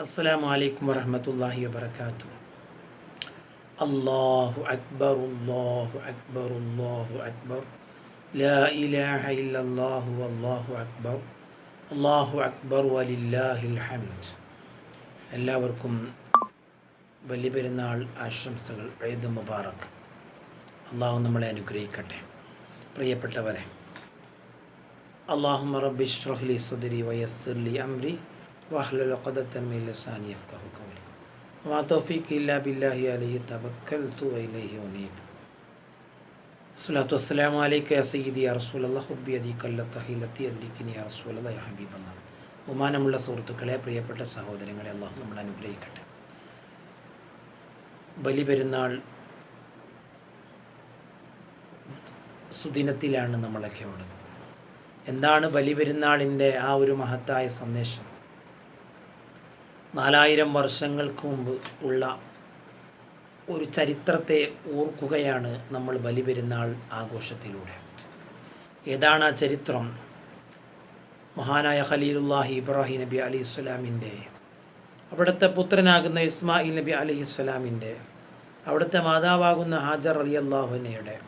അസ്സലാമു അലൈക്കും വറഹമത്തല്ലാഹി വബർക്കാത്തു അള്ളാഹു അക്ബർ അള്ളാഹു അക്ബർ അള്ളാഹു അക്ബർ. ലാ ഇലാഹ ഇല്ലല്ലാഹു അള്ളാഹു അക്ബർ. അള്ളാഹു അക്ബർ വലില്ലാഹിൽ ഹംദ്. എല്ലാവർക്കും വലിയ പെരുന്നാൾ ആശംസകൾ. എഴുത് മുബാറക്. അള്ളാഹു നമ്മളെ അനുഗ്രഹിക്കട്ടെ. പ്രിയപ്പെട്ടവരെ അള്ളാഹു റബ്ബിഷ്റഹ്ലി സുദരി വയസ്സിർലി അംരി വഹ്ലുൽ ഉഖദത മിൻ ലിസാനി യഫ്ഖഹു ഖൗലി വമാ തൗഫീഖി ഇല്ലാ ബില്ലാഹി അലൈഹി തവക്കൽതു വഇലൈഹി ഉനീബ് സ്വലാത്തു വസ്സലാമു അലൈക യാ സയ്യിദി യാ റസൂലല്ലാഹ് ഹുബ്ബി അദീക ലത്തഹിലത്തി അദ്രിക്കിനി യാ റസൂലല്ലാഹ് യാ ഹബീബല്ലാഹ് ബഹുമാനമുള്ള സുഹൃത്തുക്കളെ പ്രിയപ്പെട്ട സഹോദരങ്ങളെ അള്ളാഹു നമ്മൾ അനുഗ്രഹിക്കട്ടെ. ബലിപെരുന്നാൾ സുദിനത്തിലാണ് നമ്മളൊക്കെ ഉള്ളത്. എന്താണ് ബലിപെരുന്നാളിന്റെ ആ ഒരു മഹത്തായ സന്ദേശം? നാലായിരം വർഷങ്ങൾക്ക് മുമ്പ് ഉള്ള ഒരു ചരിത്രത്തെ ഓർക്കുകയാണ് നമ്മൾ ബലിപെരുന്നാൾ ആഘോഷത്തിലൂടെ. ഏതാണ് ആ ചരിത്രം? മഹാനായ ഖലീലുല്ലാഹി ഇബ്രാഹിം നബി അലി ഇസ്ലാമിന്റെ അവിടുത്തെ പുത്രനാകുന്ന ഇസ്മായിൽ നബി അലി ഇസ്ലാമിന്റെ അവിടുത്തെ മാതാവാകുന്ന ഹാജർ അലി അള്ളാഹുനയുടെ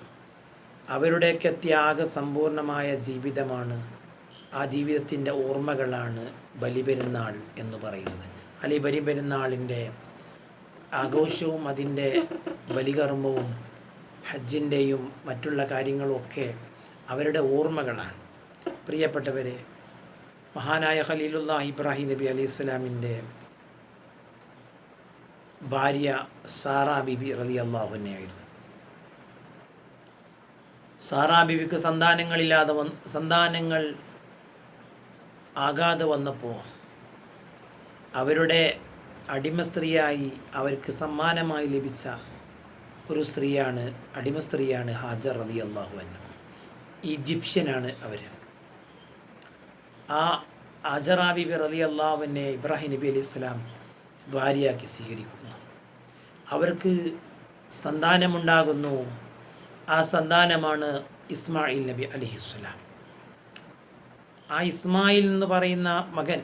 അവരുടെയൊക്കെ ത്യാഗ സമ്പൂർണമായ ജീവിതമാണ്. ആ ജീവിതത്തിന്റെ ഓർമ്മകളാണ് ബലിപെരുന്നാൾ എന്ന് പറയുന്നത്. അല്ലെ ബലിപെരുന്നാളിന്റെ ആഘോഷവും അതിന്റെ ബലികർമ്മവും ഹജ്ജിന്റെയും മറ്റുള്ള കാര്യങ്ങളുമൊക്കെ അവരുടെ ഓർമ്മകളാണ്. പ്രിയപ്പെട്ടവരെ മഹാനായ ഖലീലുള്ള ഇബ്രാഹിം നബി അലൈഹി സ്വലാമിന്റെ ഭാര്യ സാറാ ബിബി റലി അള്ളാഹുനെയായിരുന്നു സാറാ ബിബിക്ക് സന്താനങ്ങളില്ലാതെ വന്ന് സന്താനങ്ങൾ ആകാതെ വന്നപ്പോൾ അവരുടെ അടിമ സ്ത്രീയായി അവർക്ക് സമ്മാനമായി ലഭിച്ച ഒരു സ്ത്രീയാണ് അടിമ സ്ത്രീയാണ് ഹാജർ റതി അള്ളാഹു അന്ന ഈജിപ്ഷ്യനാണ് അവർ. ആ ഹാജറാ ബിബി റതി അള്ളാഹുവിനെ ഇബ്രാഹിം നബി അലൈഹി ഇസ്ലാം ഭാര്യയാക്കി സ്വീകരിക്കുന്നു. അവർക്ക് സന്താനമുണ്ടാകുന്നു. ആ സന്താനമാണ് ഇസ്മായിൽ നബി അലിഹിസ്ലാം ആ ഇസ്മായിൽ എന്ന് പറയുന്ന മകൻ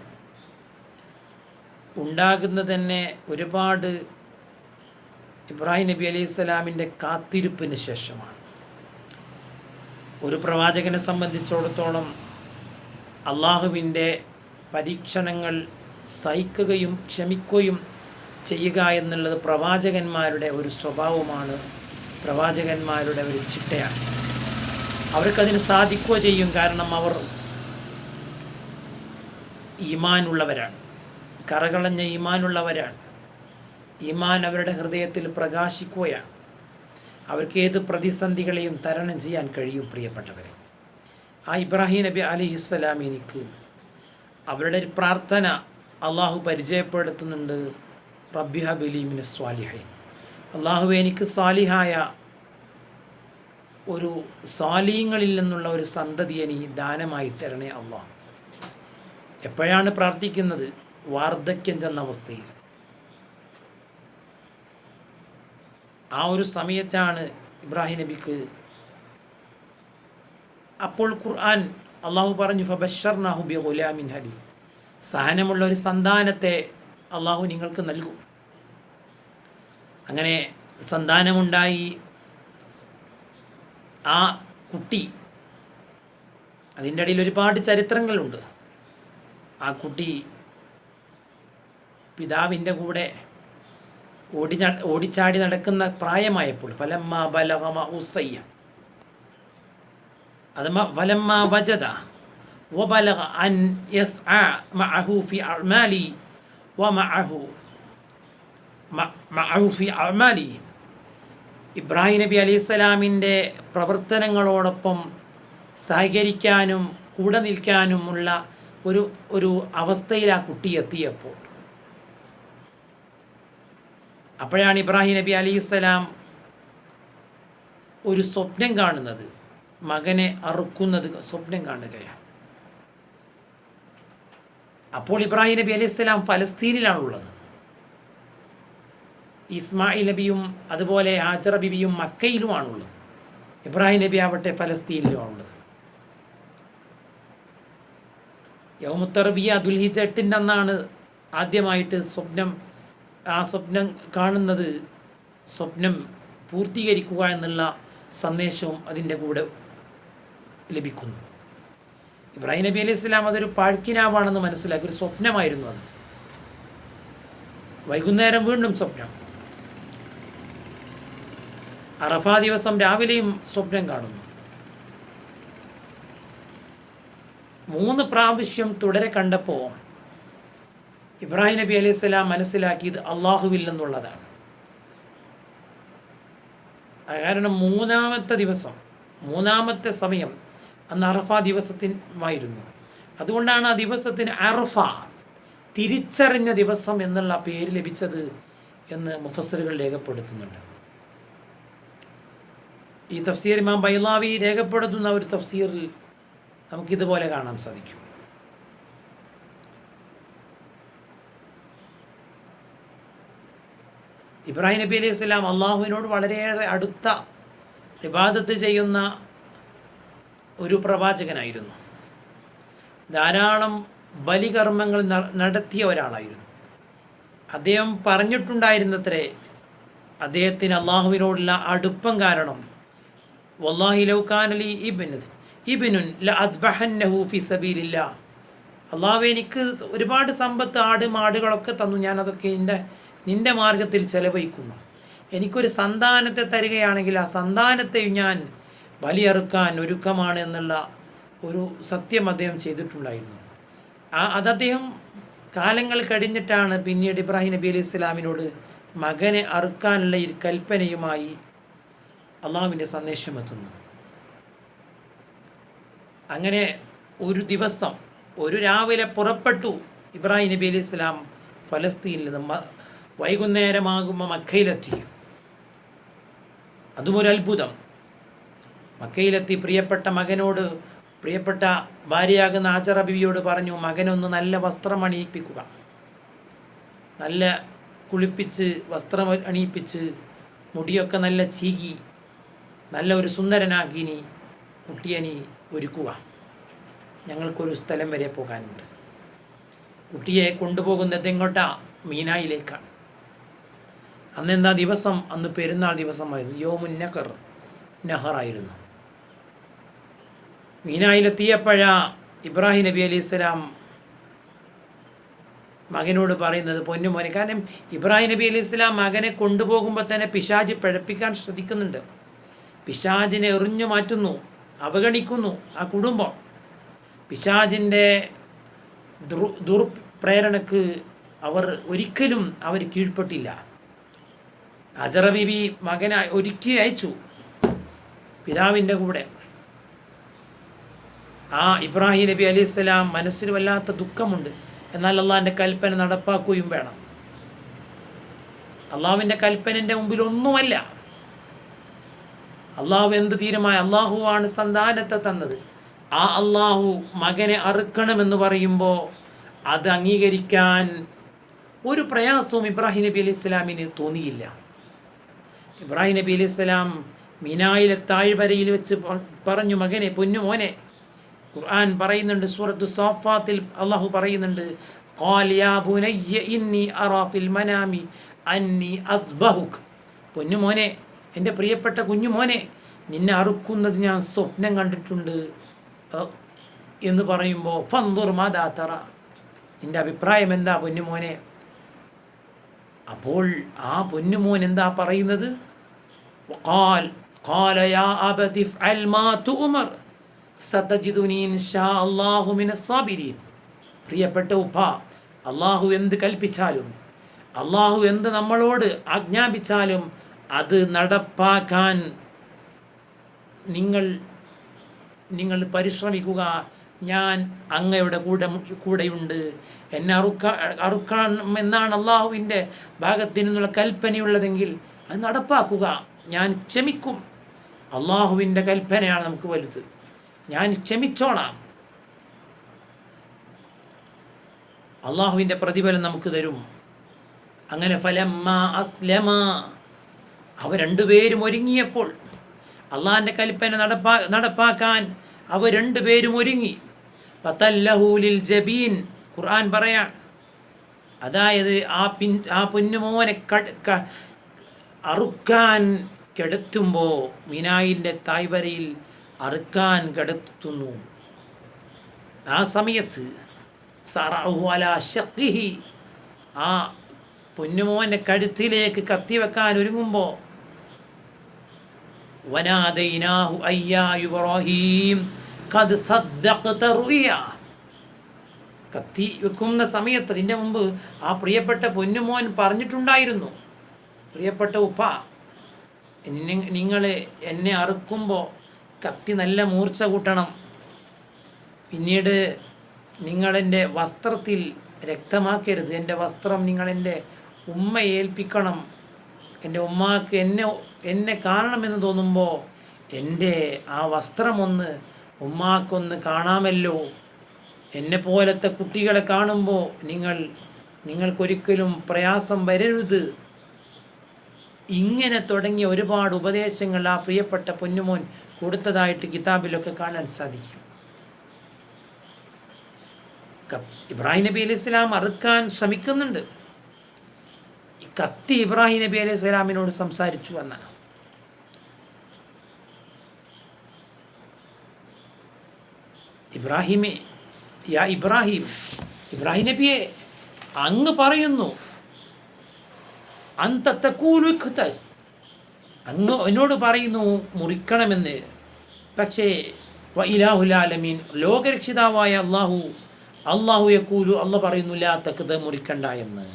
ഉണ്ടാകുന്ന തന്നെ ഒരുപാട് ഇബ്രാഹിം നബി അലൈഹി സ്വലാമിന്റെ കാത്തിരിപ്പിന് ശേഷമാണ്. ഒരു പ്രവാചകനെ സംബന്ധിച്ചിടത്തോളം അള്ളാഹുവിന്റെ പരീക്ഷണങ്ങൾ സഹിക്കുകയും ക്ഷമിക്കുകയും ചെയ്യുക എന്നുള്ളത് പ്രവാചകന്മാരുടെ ഒരു സ്വഭാവമാണ്. പ്രവാചകന്മാരുടെ ഒരു ചിട്ടയാണ്. അവർക്കതിന് സാധിക്കുക ചെയ്യും കാരണം അവർ ഈമാനുള്ളവരാണ്. കറകളഞ്ഞ ഈമാനുള്ളവരാണ്. ഈമാൻ അവരുടെ ഹൃദയത്തിൽ പ്രകാശിക്കുകയാണ്. അവർക്ക് ഏത് പ്രതിസന്ധികളെയും തരണം ചെയ്യാൻ കഴിയും പ്രിയപ്പെട്ടവരെ. ആ ഇബ്രാഹിം നബി അലിഹിസ്സലാമിനിക്ക് അവരുടെ ഒരു പ്രാർത്ഥന അള്ളാഹു പരിചയപ്പെടുത്തുന്നുണ്ട്. റബ്ബിഹ ബലീമിന് സ്വാലിഹൈ അള്ളാഹു എനിക്ക് സാലിഹായ ഒരു സാലീങ്ങളിൽ നിന്നുള്ള ഒരു സന്തതി നീ ദാനമായി തരണേ അള്ളാഹ് എപ്പോഴാണ് പ്രാർത്ഥിക്കുന്നത്? വാർദ്ധക്യം ചെന്ന അവസ്ഥയിൽ. ആ ഒരു സമയത്താണ് ഇബ്രാഹിം നബിക്ക് അപ്പോൾ ഖുർആൻ അള്ളാഹു പറഞ്ഞു ഫബഷർ നാഹുബി ഗുലാമിൻ ഹലി സഹനമുള്ള ഒരു സന്താനത്തെ അള്ളാഹു നിങ്ങൾക്ക് നൽകും. അങ്ങനെ സന്താനമുണ്ടായി ആ കുട്ടി അതിൻ്റെ ഇടയിൽ ഒരുപാട് ചരിത്രങ്ങളുണ്ട് ആ കുട്ടി പിതാവിൻ്റെ കൂടെ ഓടി ഓടിച്ചാടി നടക്കുന്ന പ്രായമായപ്പോൾ ഫലമ്മ ബലഹമ ഉസയ്യ അത് ഫലമ്മ വജദ وبلغ أن يسعى معه في أعمالي ومعه മഅഫി അമാലി. ഇബ്രാഹിം നബി അലൈഹിസ്സലാമിന്റെ പ്രവർത്തനങ്ങളോടൊപ്പം സഹകരിക്കാനും കൂടെ നിൽക്കാനുമുള്ള ഒരു ഒരു അവസ്ഥയിൽ ആ കുട്ടി എത്തിയപ്പോൾ. അപ്പോഴാണ് ഇബ്രാഹിം നബി അലിസ്സലാം ഒരു സ്വപ്നം കാണുന്നത്. മകനെ അറുക്കുന്നത് സ്വപ്നം കാണുകയാണ്. അപ്പോൾ ഇബ്രാഹിം നബി അലൈഹിസ്സലാം ഫലസ്തീനിലാണുള്ളത്. ഇസ്മായിൽ നബിയും അതുപോലെ ഹാജറ ബിബിയും മക്കയിലുമാണുള്ളത് ഇബ്രാഹിം നബി ആവട്ടെ ഫലസ്തീനിലുമാണുള്ളത് യൗമുത്തറബിയ ദുൽഹിജ എട്ടിന്റെ അന്നാണ് ആദ്യമായിട്ട് സ്വപ്നം ആ സ്വപ്നം കാണുന്നത് സ്വപ്നം പൂർത്തീകരിക്കുക എന്നുള്ള സന്ദേശവും അതിന്റെ കൂടെ ലഭിക്കുന്നു. ഇബ്രാഹിം നബി അലൈഹി സ്വലാം അതൊരു പാഴ്ക്കിനാവാണെന്ന് മനസ്സിലാക്കി ഒരു സ്വപ്നമായിരുന്നു അത്. വൈകുന്നേരം വീണ്ടും സ്വപ്നം. അറഫ ദിവസം രാവിലെയും സ്വപ്നം കാണുന്നു. മൂന്ന് പ്രാവശ്യം തുടരെ കണ്ടപ്പോൾ ഇബ്രാഹിം നബി അലൈഹി സ്വലാം മനസ്സിലാക്കിയത് അള്ളാഹുവിൽ നിന്നുള്ളതാണ്. കാരണം മൂന്നാമത്തെ ദിവസം മൂന്നാമത്തെ സമയം അന്ന് അറഫ ദിവസത്തിനുമായിരുന്നു. അതുകൊണ്ടാണ് ആ ദിവസത്തിന് അറഫ തിരിച്ചറിഞ്ഞ ദിവസം എന്നുള്ള പേര് ലഭിച്ചത് എന്ന് മുഫസറുകൾ രേഖപ്പെടുത്തുന്നുണ്ട്. ഈ തഫ്സീർ ഇമാം ബൈലാവി രേഖപ്പെടുത്തുന്ന ഒരു തഫ്സീറിൽ നമുക്കിതുപോലെ കാണാൻ സാധിക്കും. ഇബ്രാഹിം നബി അലൈഹി സ്വലാം അള്ളാഹുവിനോട് വളരെയേറെ അടുത്ത ഇബാദത്ത് ചെയ്യുന്ന ഒരു പ്രവാചകനായിരുന്നു. ധാരാളം ബലികർമ്മങ്ങൾ നടത്തിയ ഒരാളായിരുന്നു. അദ്ദേഹം പറഞ്ഞിട്ടുണ്ടായിരുന്നത്രേ അദ്ദേഹത്തിന് അള്ളാഹുവിനോടുള്ള അടുപ്പം കാരണം വല്ലാഹി ലൗക്കാനലി ഇബിന് ഇബിനുൻ ല അദ്ബഹന്നഹു ഫി സബീലില്ല അള്ളാഹു എനിക്ക് ഒരുപാട് സമ്പത്ത് ആട് മാടുകളൊക്കെ തന്നു. ഞാൻ അതൊക്കെ എന്റെ നിന്റെ മാർഗത്തിൽ ചെലവഴിക്കുന്നു. എനിക്കൊരു സന്താനത്തെ തരികയാണെങ്കിൽ ആ സന്താനത്തെ ഞാൻ ബലിയറുക്കാൻ ഒരുക്കമാണ് എന്നുള്ള ഒരു സത്യം അദ്ദേഹം ചെയ്തിട്ടുണ്ടായിരുന്നു. ആ അത് അദ്ദേഹം കാലങ്ങൾ കഴിഞ്ഞിട്ടാണ് പിന്നീട് ഇബ്രാഹിം നബി അലൈഹി ഇസ്ലാമിനോട് മകനെ അറുക്കാനുള്ള ഈ കൽപ്പനയുമായി അള്ളാഹുവിന്റെ സന്ദേശം എത്തുന്നു. അങ്ങനെ ഒരു ദിവസം ഒരു രാവിലെ പുറപ്പെട്ടു ഇബ്രാഹിം നബി അലി ഇസ്ലാം ഫലസ്തീനിൽ നിന്ന് വൈകുന്നേരമാകുമ്പോൾ മക്കയിലെത്തി. അതും ഒരു അത്ഭുതം. മക്കയിലെത്തി പ്രിയപ്പെട്ട മകനോട് പ്രിയപ്പെട്ട ഭാര്യയാകുന്ന ആചറ ബിവിയോട് പറഞ്ഞു മകനൊന്ന് നല്ല വസ്ത്രം അണിയിപ്പിക്കുക. നല്ല കുളിപ്പിച്ച് വസ്ത്രം അണിയിപ്പിച്ച് മുടിയൊക്കെ നല്ല ചീകി നല്ല ഒരു സുന്ദരനാക്കി ഇനി കുട്ടിയെ നീ ഒരുക്കുക. ഞങ്ങൾക്കൊരു സ്ഥലം വരെ പോകാനുണ്ട്. കുട്ടിയെ കൊണ്ടുപോകുന്നത് എങ്ങോട്ടാ? മീനായിലേക്കാണ്. അന്നെന്താ ദിവസം? അന്ന് പെരുന്നാൾ ദിവസമായിരുന്നു. യോമുൻ നഹർ നഹറായിരുന്നു മീനായിലെത്തിയപ്പോഴാ ഇബ്രാഹിം നബി അലൈഹി സ്വലാം മകനോട് പറയുന്നത് പൊന്നുമോനെ കാരണം ഇബ്രാഹിം നബി അലൈഹി സ്വലാം മകനെ കൊണ്ടുപോകുമ്പോൾ തന്നെ പിശാജ് പിഴപ്പിക്കാൻ ശ്രദ്ധിക്കുന്നുണ്ട്. പിശാജിനെ എറിഞ്ഞു മാറ്റുന്നു അവഗണിക്കുന്നു ആ കുടുംബം. പിശാജിന്റെ ദുർ ദുർപ്രേരണക്ക് അവർ ഒരിക്കലും അവർ കീഴ്പ്പെട്ടില്ല. അജറ ബിബി മകനെ ഒരുക്കി അയച്ചു പിതാവിന്റെ കൂടെ. ആ ഇബ്രാഹിം നബി അലി സ്വലാം മനസ്സിൽ വല്ലാത്ത ദുഃഖമുണ്ട്. എന്നാൽ അള്ളാഹിന്റെ കൽപ്പന നടപ്പാക്കുകയും വേണം. അള്ളാഹുവിന്റെ കൽപ്പനന്റെ മുമ്പിൽ ഒന്നുമല്ല. അള്ളാഹു എന്ത് തീരുമാനം? അള്ളാഹുവാണ് സന്താനത്തെ തന്നത്. ആ അള്ളാഹു മകനെ അറുക്കണമെന്ന് പറയുമ്പോൾ അത് അംഗീകരിക്കാൻ ഒരു പ്രയാസവും ഇബ്രാഹിം നബി അലൈഹി ഇസ്ലാമിന് തോന്നിയില്ല. ഇബ്രാഹിം നബി അലൈഹി ഇസ്ലാം മിനായിലെ താഴ്വരയിൽ വെച്ച് പറഞ്ഞു മകനെ പൊന്നു മോനെ. ഖുർആൻ പറയുന്നുണ്ട് സൂറത്തു സാഫാത്തിൽ അള്ളാഹു പറയുന്നുണ്ട് "ഖാൽ യാ ഇന്നി അറാഫിൽ മനാമി അന്നി അദ്ബഹുക്. പൊന്നു മോനെ എൻ്റെ പ്രിയപ്പെട്ട കുഞ്ഞു മോനെ നിന്നെ അറുക്കുന്നത് ഞാൻ സ്വപ്നം കണ്ടിട്ടുണ്ട് അഹ് എന്ന് പറയുമ്പോൾ ഫന്തുർ മാതാ തറ നിൻ്റെ അഭിപ്രായം എന്താ പൊന്നുമോനെ അപ്പോൾ ആ പൊന്നുമോൻ എന്താ പറയുന്നത് وقال قال يا أبت افعل ما تؤمر ستجدني إن شاء الله من الصابرين പ്രിയപ്പെട്ട ഉപ്പ അള്ളാഹു എന്ത് കൽപ്പിച്ചാലും അള്ളാഹു എന്ത് നമ്മളോട് ആജ്ഞാപിച്ചാലും അത് നടപ്പാക്കാൻ നിങ്ങൾ നിങ്ങൾ പരിശ്രമിക്കുക. ഞാൻ അങ്ങയുടെ കൂടെ കൂടെയുണ്ട്. എന്നെ അറുക്ക അറുക്കണമെന്നാണ് അള്ളാഹുവിന്റെ ഭാഗത്തു നിന്നുള്ള കൽപ്പനയുള്ളതെങ്കിൽ അത് നടപ്പാക്കുക. ഞാൻ ക്ഷമിക്കും. അള്ളാഹുവിന്റെ കൽപ്പനയാണ് നമുക്ക് വലുത്. ഞാൻ ക്ഷമിച്ചോളാം. അള്ളാഹുവിന്റെ പ്രതിഫലം നമുക്ക് തരും. അങ്ങനെ ഫലമ്മ അസ്ലമ. അവർ രണ്ടുപേരും ഒരുങ്ങിയപ്പോൾ അള്ളാഹിന്റെ കൽപ്പന നടപ്പാ നടപ്പാക്കാൻ അവർ രണ്ടുപേരും ഒരുങ്ങി. പത്തല്ലഹൂലിൽ ജബീൻ ഖുർആൻ പറയാൻ. അതായത് ആ പിൻ ആ പൊന്നുമോനെ അറുക്കാൻ കിടത്തുമ്പോൾ മിനായിന്റെ തായ്വരയിൽ അറുക്കാൻ കിടത്തുന്നു. ആ സമയത്ത് സറഹു അല ഷക്കിഹി ആ പൊന്നുമോന്റെ കഴുത്തിലേക്ക് കത്തിവെക്കാൻ ഒരുങ്ങുമ്പോൾ വനാദൈനാഹു അയ്യാ ഇബ്രാഹീം ഖദ് സദ്ദഖത റുയ കത്തി വെക്കുന്ന സമയത്ത് അതിന്റെ മുമ്പ് ആ പ്രിയപ്പെട്ട പൊന്നുമോൻ പറഞ്ഞിട്ടുണ്ടായിരുന്നു. പ്രിയപ്പെട്ട ഉപ്പ നിങ്ങൾ എന്നെ അറുക്കുമ്പോൾ കത്തി നല്ല മൂർച്ച കൂട്ടണം. പിന്നീട് നിങ്ങളെന്റെ വസ്ത്രത്തിൽ രക്തമാക്കരുത്. എന്റെ വസ്ത്രം നിങ്ങളെന്റെ ഉമ്മ ഏൽപ്പിക്കണം. എന്റെ ഉമ്മാക്ക് എന്നെ എന്നെ കാണണമെന്ന് തോന്നുമ്പോൾ എന്റെ ആ വസ്ത്രമൊന്ന് ഉമ്മാക്കൊന്ന് കാണാമല്ലോ. എന്നെ പോലത്തെ കുട്ടികളെ കാണുമ്പോൾ നിങ്ങൾ നിങ്ങൾക്കൊരിക്കലും പ്രയാസം വരരുത്. ഇങ്ങനെ തുടങ്ങിയ ഒരുപാട് ഉപദേശങ്ങൾ ആ പ്രിയപ്പെട്ട പൊന്നുമോൻ കൊടുത്തതായിട്ട് കിതാബിലൊക്കെ കാണാൻ സാധിക്കും. ഇബ്രാഹിം നബി അലൈഹി സ്വലാം അറുക്കാൻ ശ്രമിക്കുന്നുണ്ട്. കത്തി ഇബ്രാഹിം നബി അലൈഹി സ്വലാമിനോട് സംസാരിച്ചു എന്നാണ്. ഇബ്രാഹിമെ യാ ഇബ്രാഹിം ഇബ്രാഹിം നബിയെ അങ്ങ് പറയുന്നു അന്തത്തക്കൂലുഖത്ത് അങ്ങ് എന്നോട് പറയുന്നു മുറിക്കണമെന്ന്. പക്ഷേ വ ഇലാഹുലാലമീൻ ലോകരക്ഷിതാവായ അള്ളാഹു അള്ളാഹു യക്കൂലു അള്ള പറയുന്നു ലാ തക്കത് മുറിക്കണ്ട എന്ന്.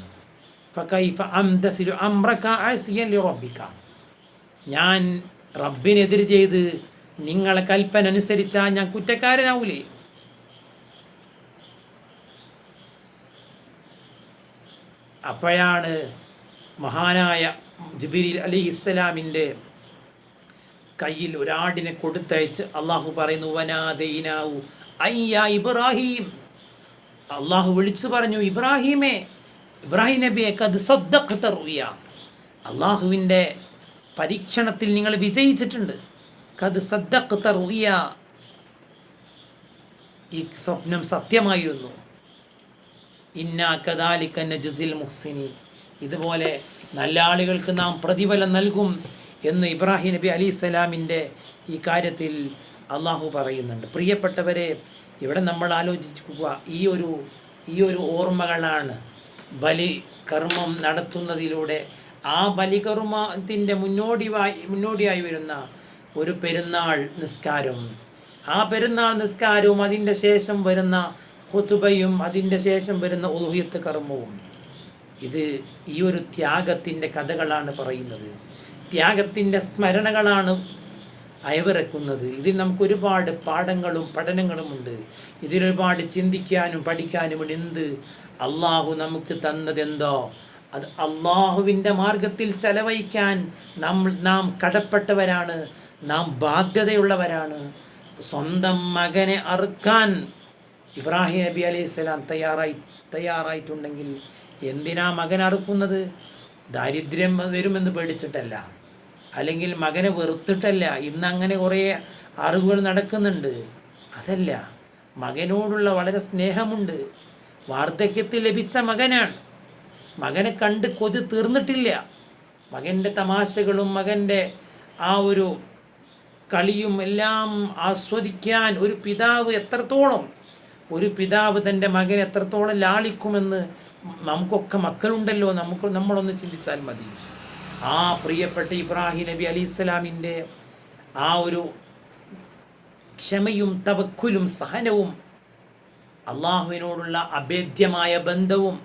ഞാൻ റബ്ബിനെതിരെ ചെയ്ത് നിങ്ങളെ കൽപ്പന അനുസരിച്ചാൽ ഞാൻ കുറ്റക്കാരനാവൂലേ? അപ്പോഴാണ് മഹാനായ ജബിരി അലി ഇസ്ലാമിന്റെ കയ്യിൽ ഒരാടിനെ കൊടുത്തയച്ച് അള്ളാഹു പറയുന്നു വനാദൈനാവു അയ്യ ഇബ്രാഹിം. അള്ളാഹു വിളിച്ചു പറഞ്ഞു ഇബ്രാഹിമേ ഇബ്രാഹിം നബിയെ കത് സദ്ദഖ്ത റുയ. അള്ളാഹുവിന്റെ പരീക്ഷണത്തിൽ നിങ്ങൾ വിജയിച്ചിട്ടുണ്ട്. കത് സദ്ദഖ്ത റുയ ഈ സ്വപ്നം സത്യമായിരുന്നു. ഇന്ന കദാലിക്ക നജസിൽ മുഹ്സിനി ഇതുപോലെ നല്ല ആളുകൾക്ക് നാം പ്രതിഫലം നൽകും എന്ന് ഇബ്രാഹിം നബി അലി സ്വലാമിന്റെ ഈ കാര്യത്തിൽ അള്ളാഹു പറയുന്നുണ്ട്. പ്രിയപ്പെട്ടവരെ ഇവിടെ നമ്മൾ ആലോചിക്കുക ഈ ഒരു ഈ ഒരു ഓർമ്മകളാണ് ബലി കർമ്മം നടത്തുന്നതിലൂടെ ആ ബലികർമ്മത്തിന്റെ മുന്നോടിയായി മുന്നോടിയായി വരുന്ന ഒരു പെരുന്നാൾ നിസ്കാരം ആ പെരുന്നാൾ നിസ്കാരവും അതിന്റെ ശേഷം വരുന്ന ഹുതുബയും അതിന്റെ ശേഷം വരുന്ന ഉലുഹിയത്ത് കർമ്മവും. ഇത് ഈ ഒരു ത്യാഗത്തിന്റെ കഥകളാണ് പറയുന്നത്. ത്യാഗത്തിന്റെ സ്മരണകളാണ് അയവിറക്കുന്നത്. ഇതിൽ നമുക്ക് ഒരുപാട് പാഠങ്ങളും പഠനങ്ങളുമുണ്ട്. ഇതിലൊരുപാട് ചിന്തിക്കാനും പഠിക്കാനും എന്ത് അള്ളാഹു നമുക്ക് തന്നതെന്തോ? അത് അള്ളാഹുവിന്റെ മാർഗത്തിൽ ചെലവഴിക്കാൻ നാം നാം കടപ്പെട്ടവരാണ്. നാം ബാധ്യതയുള്ളവരാണ്. സ്വന്തം മകനെ അറുക്കാൻ ഇബ്രാഹിം നബി അലൈഹി സ്വലാം തയ്യാറായി തയ്യാറായിട്ടുണ്ടെങ്കിൽ എന്തിനാ മകൻ അറുക്കുന്നത്? ദാരിദ്ര്യം വരുമെന്ന് പേടിച്ചിട്ടല്ല. അല്ലെങ്കിൽ മകനെ വെറുത്തിട്ടല്ല. ഇന്ന് അങ്ങനെ കുറേ അറിവുകൾ നടക്കുന്നുണ്ട്. അതല്ല മകനോടുള്ള വളരെ സ്നേഹമുണ്ട്. വാർദ്ധക്യത്തിൽ ലഭിച്ച മകനാണ്. മകനെ കണ്ട് കൊതി തീർന്നിട്ടില്ല. മകന്റെ തമാശകളും മകന്റെ ആ ഒരു കളിയും എല്ലാം ആസ്വദിക്കാൻ ഒരു പിതാവ് എത്രത്തോളം ഒരു പിതാവ് തന്റെ മകൻ എത്രത്തോളം ലാളിക്കുമെന്ന് നമുക്കൊക്കെ മക്കളുണ്ടല്ലോ നമുക്ക് നമ്മളൊന്ന് ചിന്തിച്ചാൽ മതി. ആ പ്രിയപ്പെട്ട ഇബ്രാഹിം നബി അലി ഇസ്ലാമിന്റെ ആ ഒരു ക്ഷമയും തവക്കുലും സഹനവും അള്ളാഹുവിനോടുള്ള അഭേദ്യമായ ബന്ധവും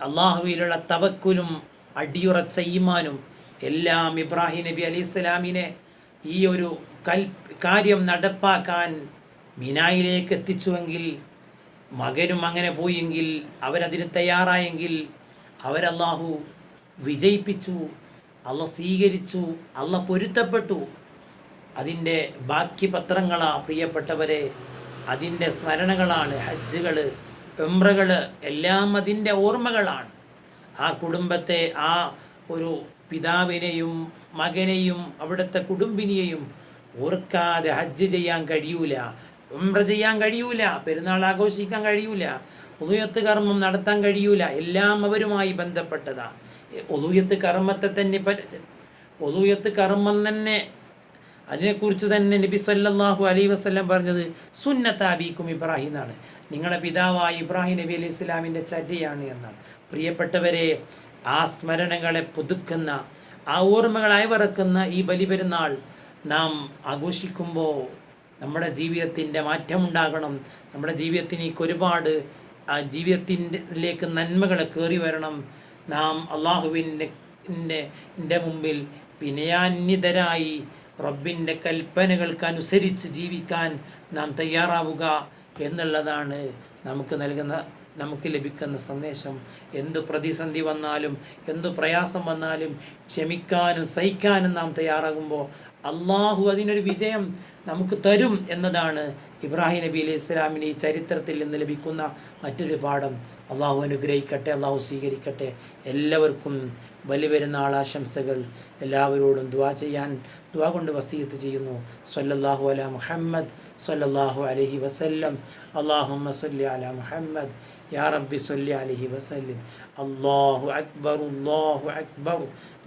അള്ളാഹുവിലുള്ള തവക്കുലും അടിയുറച്ച ഈമാനും എല്ലാം ഇബ്രാഹിം നബി അലി ഇസ്ലാമിനെ ഈ ഒരു കൽ കാര്യം നടപ്പാക്കാൻ മിനായിലേക്ക് എത്തിച്ചുവെങ്കിൽ മകനും അങ്ങനെ പോയെങ്കിൽ അവരതിന് തയ്യാറായെങ്കിൽ അവരല്ലാഹു വിജയിപ്പിച്ചു അള്ള സ്വീകരിച്ചു അള്ള പൊരുത്തപ്പെട്ടു. അതിന്റെ ബാക്കി പത്രങ്ങളാ പ്രിയപ്പെട്ടവരെ അതിന്റെ സ്മരണകളാണ് ഹജ്ജുകൾ എംറകൾ എല്ലാം അതിന്റെ ഓർമ്മകളാണ്. ആ കുടുംബത്തെ ആ ഒരു പിതാവിനെയും മകനെയും അവിടുത്തെ കുടുംബിനിയെയും ഓർക്കാതെ ഹജ്ജ് ചെയ്യാൻ കഴിയൂല ഉംറ ചെയ്യാൻ കഴിയൂല പെരുന്നാൾ ആഘോഷിക്കാൻ കഴിയൂല ഒതുയത്ത് കർമ്മം നടത്താൻ കഴിയൂല എല്ലാം അവരുമായി ബന്ധപ്പെട്ടതാ. ഒതുയത്ത് കർമ്മത്തെ തന്നെ ഒതുയത്ത് കർമ്മം തന്നെ അതിനെക്കുറിച്ച് തന്നെ നബി സല്ലാഹു അലൈ വസല്ലം പറഞ്ഞത് സുന്നത്താബീക്കും ഇബ്രാഹിം എന്നാണ്. നിങ്ങളുടെ പിതാവായ ഇബ്രാഹിം നബി അലൈഹി ഇസ്ലാമിന്റെ ചര്യയാണ് എന്നാണ്. പ്രിയപ്പെട്ടവരെ ആ സ്മരണകളെ പുതുക്കുന്ന ആ ഓർമ്മകളായി വറക്കുന്ന ഈ ബലിപെരുന്നാൾ നാം ആഘോഷിക്കുമ്പോൾ നമ്മുടെ ജീവിതത്തിന്റെ മാറ്റമുണ്ടാകണം. നമ്മുടെ ജീവിതത്തിലേക്ക് ഒരുപാട് ആ ജീവിതത്തിന്റെ നന്മകൾ കയറി വരണം. നാം അള്ളാഹുവിന്റെ ന്റെ മുമ്പിൽ വിനയാന്യതരായി റബ്ബിന്റെ കൽപ്പനകൾക്കനുസരിച്ച് ജീവിക്കാൻ നാം തയ്യാറാവുക എന്നുള്ളതാണ് നമുക്ക് നൽകുന്ന നമുക്ക് ലഭിക്കുന്ന സന്ദേശം. എന്തു പ്രതിസന്ധി വന്നാലും എന്തു പ്രയാസം വന്നാലും ക്ഷമിക്കാനും സഹിക്കാനും നാം തയ്യാറാകുമ്പോൾ അള്ളാഹു അതിനൊരു വിജയം നമുക്ക് തരും എന്നതാണ് ഇബ്രാഹിം നബി അലൈഹി ഇസ്ലാമിന് ഈ ചരിത്രത്തിൽ നിന്ന് ലഭിക്കുന്ന മറ്റൊരു പാഠം. അള്ളാഹു അനുഗ്രഹിക്കട്ടെ അള്ളാഹു സ്വീകരിക്കട്ടെ. എല്ലാവർക്കും ബലി പെരുന്നാൾ ആശംസകൾ. എല്ലാവരോടും ദ ചെയ്യാൻ ദുവാ കൊണ്ട് വസീയത്ത് ചെയ്യുന്നു. സല്ലല്ലാഹു അല മുഹമ്മദ് സല്ലല്ലാഹു അലഹി വസല്ലം. അള്ളാഹുമ്മ സല്ലി അല മുഹമ്മദ്. യാ റബ്ബി സല്ലി അലൈഹി വസല്ലിം അല്ലാഹു അക്ബർ അല്ലാഹു അക്ബർ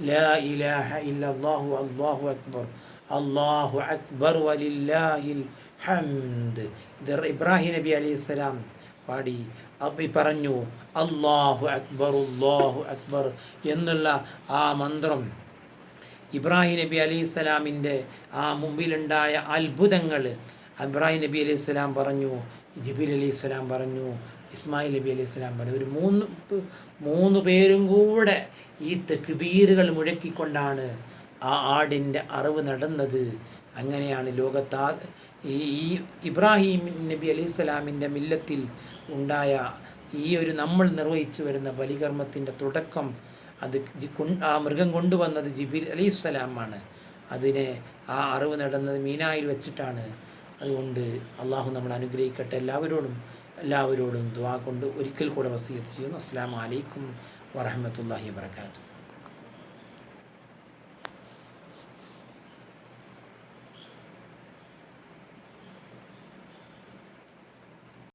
ലാ ഇലാഹ ഇല്ലല്ലാഹു അല്ലാഹു അക്ബർ അല്ലാഹു അക്ബർ വലില്ലാഹിൽ ഹംദ് ഇത് ഇബ്രാഹിം നബി അലൈഹി സ്വലാം പാടി. അപ്പി പറഞ്ഞു അള്ളാഹു അക്ബർ അള്ളാഹു അക്ബർ എന്നുള്ള ആ മന്ത്രം ഇബ്രാഹിം നബി അലൈഹി സ്വലാമിന്റെ ആ മുമ്പിലുണ്ടായ അത്ഭുതങ്ങൾ ഇബ്രാഹിം നബി അലൈഹി സ്വലാം പറഞ്ഞു. ജിബിൽ അലൈഹി സ്വലാം പറഞ്ഞു ഇസ്മായിൽ നബി അലൈഹി സ്വലാം പറഞ്ഞു ഒരു മൂന്ന് മൂന്ന് പേരും കൂടെ ഈ തെക്കുബീറുകൾ മുഴക്കിക്കൊണ്ടാണ് ആ ആടിന്റെ അറിവ് നടന്നത്. അങ്ങനെയാണ് ലോകത്താ ഈ ഇബ്രാഹിം നബി അലി സ്വലാമിന്റെ മില്ലത്തിൽ ഉണ്ടായ ഈ ഒരു നമ്മൾ നിർവഹിച്ചു വരുന്ന ബലികർമ്മത്തിന്റെ തുടക്കം അത് ആ മൃഗം കൊണ്ടുവന്നത് ജിബിൽ അലൈഹി സ്വലാമാണ്. അതിനെ ആ അറിവ് നടന്നത് മീനായിൽ വെച്ചിട്ടാണ്. അതുകൊണ്ട് അള്ളാഹു നമ്മൾ അനുഗ്രഹിക്കട്ടെ എല്ലാവരോടും. എല്ലാവരോടും ദ്വാ കൊണ്ട് ഒരിക്കൽ കൂടെ വസീയത്ത് ചെയ്യുന്നു. അസ്സാം വലൈക്കും വറഹമത്തല്ലാഹി വാത്തു